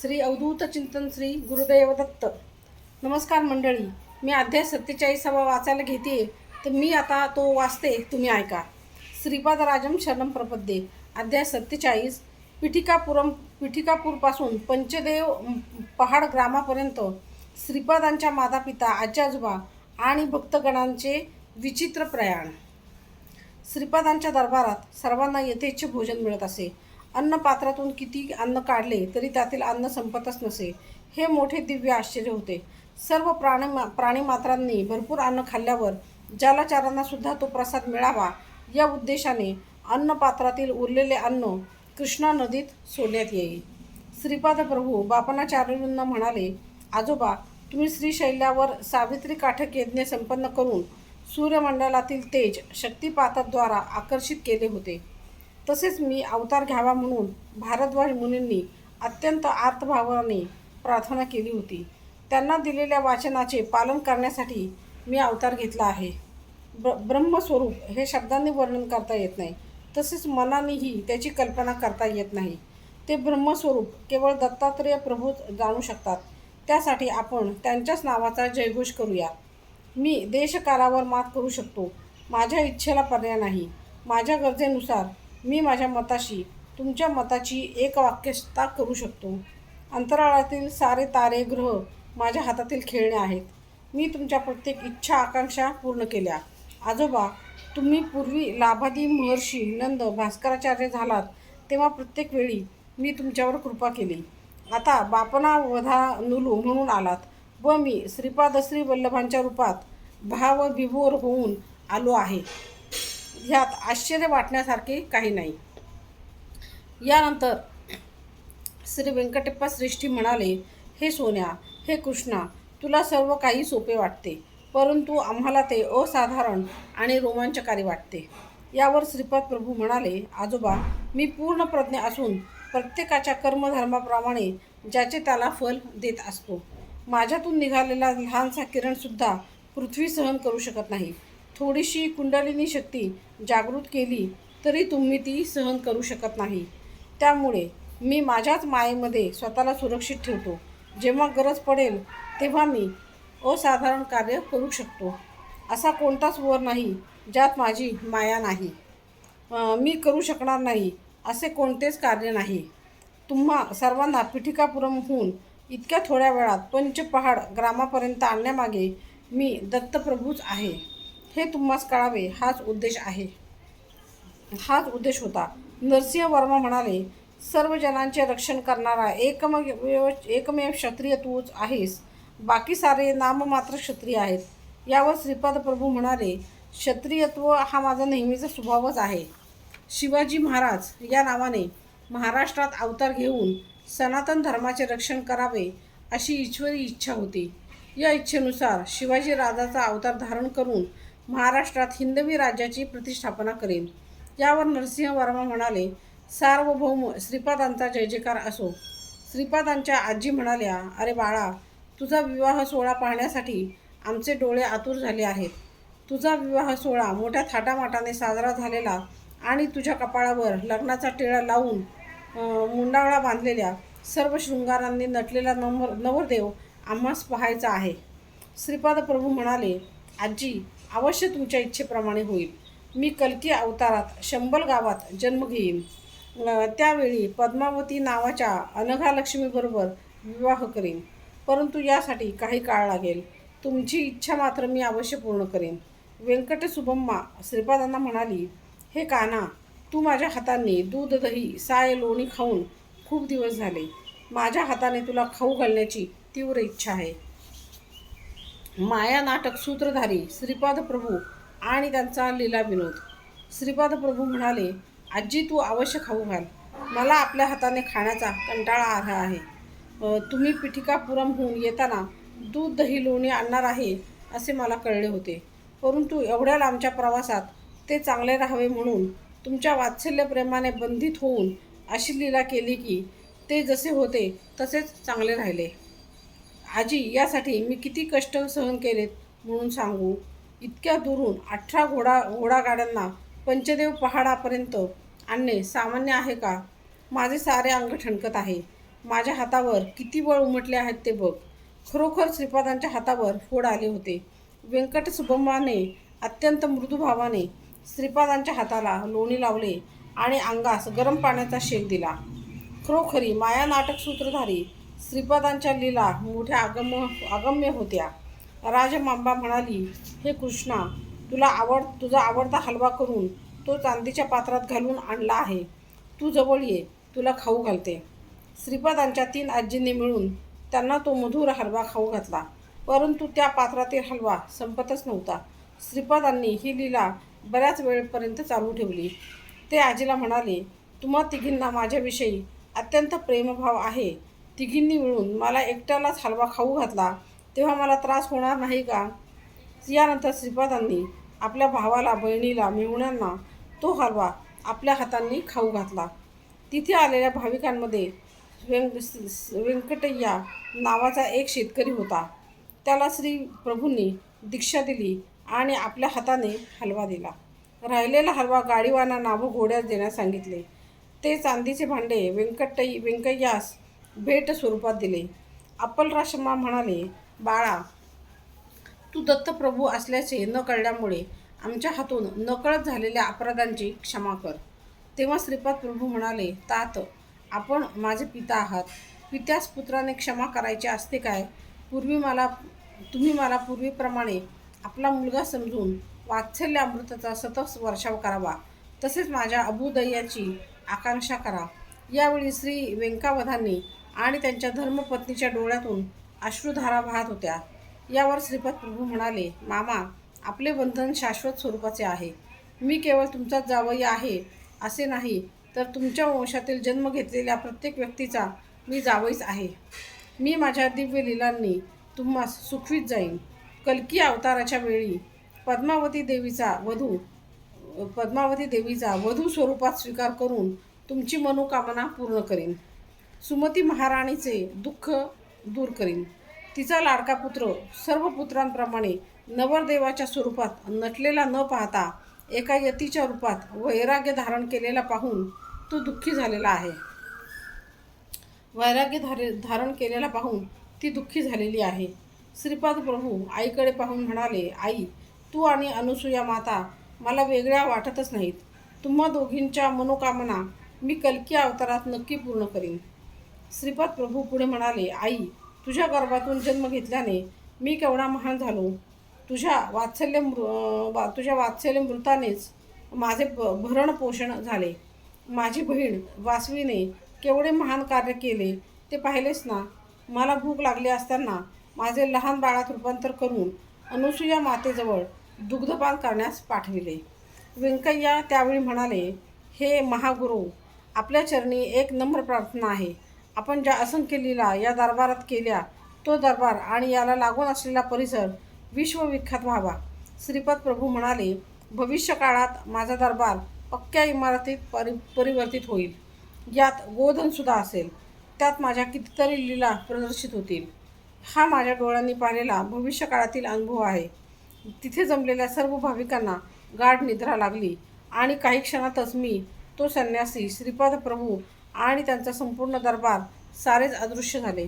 श्री अवधूत चिंतन श्री गुरुदैव दत्त. नमस्कार मंडळी मी अध्याय सत्तेचाळीसावा वाचायला घेते तर मी आता तो वाचते तुम्ही ऐका. श्रीपाद राजम शरणम प्रपद्ये. अध्याय सत्तेचाळीस पिठिकापुरम पिठिकापूरपासून पंचदेव पहाड ग्रामापर्यंत श्रीपादांच्या मातापिता आजी आजोबा आणि भक्तगणांचे विचित्र प्रयाण. श्रीपादांच्या दरबारात सर्वांना यथेच्छ भोजन मिळत असे. अन्न पात्रातून किती अन्न काढले तरी त्यातील अन्न संपतच नसे. हे मोठे दिव्य आश्चर्य होते. सर्व प्राणी प्राणीमात्रांनी भरपूर अन्न खाल्ल्यावर जलचरांना सुद्धा तो प्रसाद मिळावा या उद्देशाने अन्नपात्रातील उरलेले अन्न कृष्णा नदीत सोडण्यात येईल. श्रीपाद प्रभू बापनाचार्यूंना म्हणाले आजोबा तुम्ही श्रीशैल्यावर सावित्री काठक यज्ञ संपन्न करून सूर्यमंडलातील तेज शक्तिपाताद्वारा आकर्षित केले होते. तसेच मी अवतार घ्यावा म्हणून भारद्वाज मुनींनी अत्यंत आर्तभावाने प्रार्थना केली होती. त्यांना दिलेल्या वाचनाचे पालन करण्यासाठी मी अवतार घेतला आहे. ब्र ब्रह्मस्वरूप हे शब्दांनी वर्णन करता येत नाही. तसेच मनानेही त्याची कल्पना करता येत नाही. ते ब्रह्मस्वरूप केवळ दत्तात्रेय प्रभूच जाणू शकतात. त्यासाठी आपण त्यांच्याच नावाचा जयघोष करूया. मी देशकालावर मात करू शकतो. माझ्या इच्छेला पर्याय नाही. माझ्या गरजेनुसार मी माझ्या मताशी तुमच्या मताची एकवाक्यता करू शकतो. अंतराळातील सारे तारे ग्रह माझ्या हातातील खेळणे आहेत. मी तुमच्या प्रत्येक इच्छा आकांक्षा पूर्ण केल्या. आजोबा तुम्ही पूर्वी लाभादी महर्षी नंद भास्कराचार्य झालात तेव्हा प्रत्येक वेळी मी तुमच्यावर कृपा केली. आता बापना वधा नुलू म्हणून आलात व मी श्रीपाद श्री वल्लभांच्या रूपात भाव विभोर होऊन आलो आहे. ह्यात आश्चर्य वाटण्यासारखे काही नाही. यानंतर श्री व्यंकटप्पा श्रेष्ठी म्हणाले हे सोन्या हे कृष्णा तुला सर्व काही सोपे वाटते परंतु आम्हाला ते असाधारण आणि रोमांचकारी वाटते. यावर श्रीपाद प्रभू म्हणाले आजोबा मी पूर्ण प्रज्ञ असून प्रत्येकाच्या कर्मधर्माप्रमाणे ज्याचे त्याला फल देत असतो. माझ्यातून निघालेला लहानसा किरणसुद्धा पृथ्वी सहन करू शकत नाही. थोडीशी कुंडलिनी शक्ती जागृत केली तरी तुम्ही ती सहन करू शकत नाही. त्यामुळे मी माझ्याच मायेमध्ये स्वतःला सुरक्षित ठेवतो. जेव्हा गरज पडेल तेव्हा मी असाधारण कार्य करू शकतो. असा कोणताच वर नाही ज्यात माझी माया नाही. मी करू शकणार नाही असे कोणतेच कार्य नाही. तुम्हा सर्वांना पिठिकापुरमहून इतक्या थोड्या वेळात पंचपहाड ग्रामापर्यंत आणण्यामागे मी दत्तप्रभूच आहे. हे तुम्हास कळावे हाच उद्देश आहे. हाच उद्देश होता. नरसिंह वर्मा म्हणाले सर्व जनांचे रक्षण करणारा एकमेव एकमेव क्षत्रिय तूच आहेस. बाकी सारे नाममात्र क्षत्रिय आहेत. यावर श्रीपाद प्रभू म्हणाले क्षत्रियत्व हा माझा नेहमीचा स्वभावच आहे. शिवाजी महाराज या नावाने महाराष्ट्रात अवतार घेऊन सनातन धर्माचे रक्षण करावे अशी ईश्वरी इच्छा होती. या इच्छेनुसार शिवाजी राजाचा अवतार धारण करून महाराष्ट्रात हिंदवी राज्याची प्रतिष्ठापना करेन. यावर नरसिंह वर्मा म्हणाले सार्वभौम श्रीपादांचा जय जयकार असो. श्रीपादांच्या आजी म्हणाल्या अरे बाळा तुझा विवाह सोहळा पाहण्यासाठी आमचे डोळे आतुर झाले आहेत. तुझा विवाह सोहळा मोठ्या थाटामाटाने साजरा झालेला आणि तुझ्या कपाळावर लग्नाचा टिळा लावून मुंडावळा बांधलेल्या सर्व शृंगारांनी नटलेला नंबर नवरदेव आम्हास पाहायचा आहे. श्रीपाद प्रभू म्हणाले आजी अवश्य तुमच्या इच्छेप्रमाणे होईल. मी कलकी अवतारात शंबल गावात जन्म घेईन. त्यावेळी पद्मावती नावाच्या अनघा लक्ष्मीबरोबर विवाह करीन. परंतु यासाठी काही काळ लागेल. तुमची इच्छा मात्र मी अवश्य पूर्ण करेन. व्यंकट सुबम्मा श्रीपादांना म्हणाली हे काना तू माझ्या हाताने दूध दही साय लोणी खाऊन खूप दिवस झाले. माझ्या हाताने तुला खाऊ घालण्याची तीव्र इच्छा आहे. माया नाटक सूत्रधारी श्रीपाद प्रभू आणि त्यांचा लीला विनोद. श्रीपाद प्रभू म्हणाले आजी तू अवश्य खाऊ घाल. मला आपल्या हाताने खाण्याचा कंटाळा आला आहे. तुम्ही तुम्ही पिठिकापुरमहून येताना दूध दही लोणी आणणार आहे असे मला कळले होते. परंतु एवढ्या लांबच्या प्रवासात ते चांगले राहावे म्हणून तुमच्या वात्सल्य प्रेमाने बंधित होऊन अशी लीला केली की ते जसे होते तसेच चांगले राहिले. आजी यासाठी मी किती कष्ट सहन केलेत म्हणून सांगू? इतक्या दुरून अठरा घोडा घोडागाड्यांना पंचदेव पहाडापर्यंत आणणे सामान्य आहे का? माझे सारे अंग ठणकत आहे. माझ्या हातावर किती बळ उमटले आहेत ते बघ. खरोखर श्रीपादांच्या हातावर फोड आले होते. व्यंकट सुभमाने अत्यंत मृदुभावाने श्रीपादांच्या हाताला लोणी लावले आणि अंगास गरम पाण्याचा शेक दिला. खरोखरी माया नाटक सूत्रधारी श्रीपादांच्या लीला मोठ्या अगम्य अगम्य होत्या. राजमांबा म्हणाली हे कृष्णा तुला आवड तुझा आवडता हलवा करून तो चांदीच्या पात्रात घालून आणला आहे. तू जवळ ये तुला खाऊ घालते. श्रीपादांच्या तीन आजींनी मिळून त्यांना तो मधुर हलवा खाऊ घातला. परंतु त्या पात्रातील हलवा संपतच नव्हता. श्रीपादांनी ही लीला बऱ्याच वेळपर्यंत चालू ठेवली. ते आजीला म्हणाले तुम्हा तिघींना माझ्याविषयी अत्यंत प्रेमभाव आहे. तिघींनी मिळून मला एकट्यालाच हलवा खाऊ घातला. तेव्हा मला त्रास होणार नाही का? यानंतर श्रीपादांनी आपल्या भावाला बहिणीला मिळवण्यांना तो हलवा आपल्या हातांनी खाऊ घातला. तिथे आलेल्या भाविकांमध्ये व्यंक व्यंकटय्या नावाचा एक शेतकरी होता. त्याला श्री प्रभूंनी दीक्षा दिली आणि आपल्या हाताने हलवा दिला. राहिलेला हलवा गाडीवाना नाभो घोड्यास देण्यास सांगितले. ते चांदीचे भांडे व्यंकटई व्यंकय्यास भेट स्वरूपात दिले. अप्पलराशम्मा म्हणाले बाळा तू दत्तप्रभू असल्याचे न कळल्यामुळे आमच्या हातून नकळत झालेल्या अपराधांची क्षमा कर. तेव्हा श्रीपाद प्रभू म्हणाले तात आपण माझे पिता आहात. पित्यास पुत्राने क्षमा करायची असते काय? पूर्वी मला तुम्ही मला पूर्वीप्रमाणे आपला मुलगा समजून वात्सल्य अमृताचा सतत वर्षाव करावा. तसेच माझ्या अभुदयाची आकांक्षा करा. यावेळी श्री व्यंकावधांनी आणि त्यांच्या धर्मपत्नीच्या डोळ्यातून अश्रुधारा वाहत होत्या. यावर श्रीपद प्रभू म्हणाले मामा आपले बंधन शाश्वत स्वरूपाचे आहे. मी केवळ तुमचाच जावई आहे असे नाही तर तुमच्या वंशातील जन्म घेतलेल्या प्रत्येक व्यक्तीचा मी जावईच आहे. मी माझ्या दिव्य लिलांनी तुम्हास सुखवीत जाईन. कल्की अवताराच्या वेळी पद्मावती देवीचा वधू पद्मावती देवीचा वधू स्वरूपात स्वीकार करून तुमची मनोकामना पूर्ण करीन. सुमती महाराणीचे दुःख दूर करीन. तिचा लाडका पुत्र सर्व पुत्रांप्रमाणे नवरदेवाच्या स्वरूपात नटलेला न पाहता एका यतीच्या रूपात वैराग्य धारण केलेला पाहून तो दुःखी झालेला आहे. वैराग्य धारे धारण केलेला पाहून ती दुःखी झालेली आहे. श्रीपाद प्रभू आईकडे पाहून म्हणाले आई तू आणि अनुसूया माता मला वेगळ्या वाटतच नाहीत. तुम्हा दोघींच्या मनोकामना मी कल्की अवतारात नक्की पूर्ण करीन. श्रीपाद प्रभू पुढे म्हणाले आई तुझ्या गर्भातून जन्म घेतल्याने मी केवढा महान झालो. तुझ्या वात्सल्य मृ वा तुझ्या वात्सल्य मृतानेच माझे भरण पोषण झाले. माझी बहीण वासवीने केवढे महान कार्य केले ते पाहिलेस ना? मला भूक लागली असताना माझे लहान बाळात रूपांतर करून अनुसुया मातेजवळ दुग्धपान करण्यास पाठविले. व्यंकय्या त्यावेळी म्हणाले हे महागुरू आपल्या चरणी एक नम्र प्रार्थना आहे. आपण ज्या असंख्य लीला या दरबारात केल्या तो दरबार आणि याला लागून असलेला परिसर विश्वविख्यात व्हावा. श्रीपद प्रभू म्हणाले भविष्य काळात माझा दरबार पक्क्या इमारतीत परि परिवर्तित होईल. यात गोधनसुद्धा असेल. त्यात माझ्या कितीतरी लीला प्रदर्शित होतील. हा माझ्या डोळ्यांनी पाहिलेला भविष्य काळातील अनुभव आहे. तिथे जमलेल्या सर्व भाविकांना गाढ निद्रा लागली आणि काही क्षणातच मी तो संन्यासी श्रीपाद प्रभू आणि त्यांचा संपूर्ण दरबार सारेच अदृश्य झाले.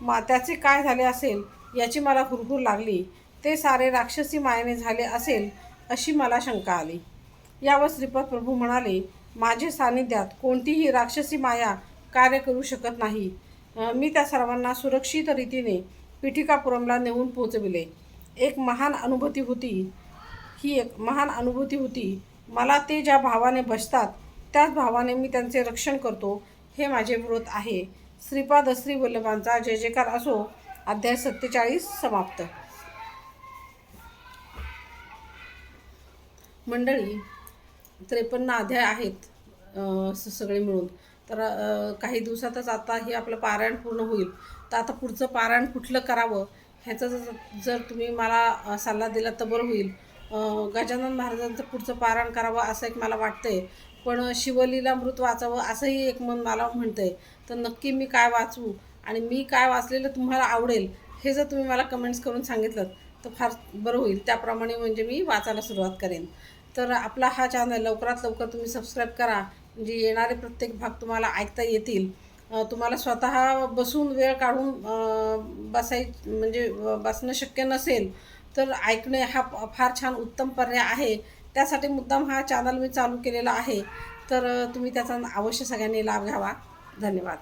मा त्याचे काय झाले असेल याची मला हुरहुर लागली. ते सारे राक्षसी मायेने झाले असेल अशी मला शंका आली. यावर श्रीपद प्रभू म्हणाले माझे सानिध्यात कोणतीही राक्षसी माया कार्य करू शकत नाही. मी त्या सर्वांना सुरक्षित रीतीने पिठिकापुरमला नेऊन पोचविले. एक महान अनुभूती होती. ही एक महान अनुभूती होती. मला ते ज्या भावाने बसतात त्याच भावाने मी त्यांचे रक्षण करतो हे माझे व्रत आहे. श्रीपाद श्री वल्लभांचा जय जयकार असो. अध्याय सत्तेचाळीस समाप्त. मंडळी त्रेपन्न अध्याय आहेत सगळे मिळून. तर काही दिवसातच आता हे आपलं पारायण पूर्ण होईल. तर आता पुढचं पारायण कुठलं करावं ह्याचा जर जर तुम्ही मला सल्ला दिला तर बरं होईल. गजानन महाराजांचं पुढचं पारायण करावं असं एक मला वाटतंय. पण शिवलीलामृत वाचावं असंही एक मन मला म्हणतंय. तर नक्की मी काय वाचू आणि मी काय वाचलेलं तुम्हाला आवडेल हे जर तुम्ही मला कमेंट्स करून सांगितलं तर फार बरं होईल. त्याप्रमाणे म्हणजे मी वाचायला सुरुवात करेन. तर आपला हा चॅनल लवकरात लवकर तुम्ही सबस्क्राईब करा. म्हणजे येणारे प्रत्येक भाग तुम्हाला ऐकता येतील. तुम्हाला स्वतः बसून वेळ काढून बसाय म्हणजे बसणं शक्य नसेल तर ऐकणे हा फार छान उत्तम पर्याय आहे. त्यासाठी मुद्दाम हा चॅनल मी चालू केलेला आहे. तर तुम्ही त्याचा अवश्य सगळ्यांनी लाभ घ्यावा. धन्यवाद.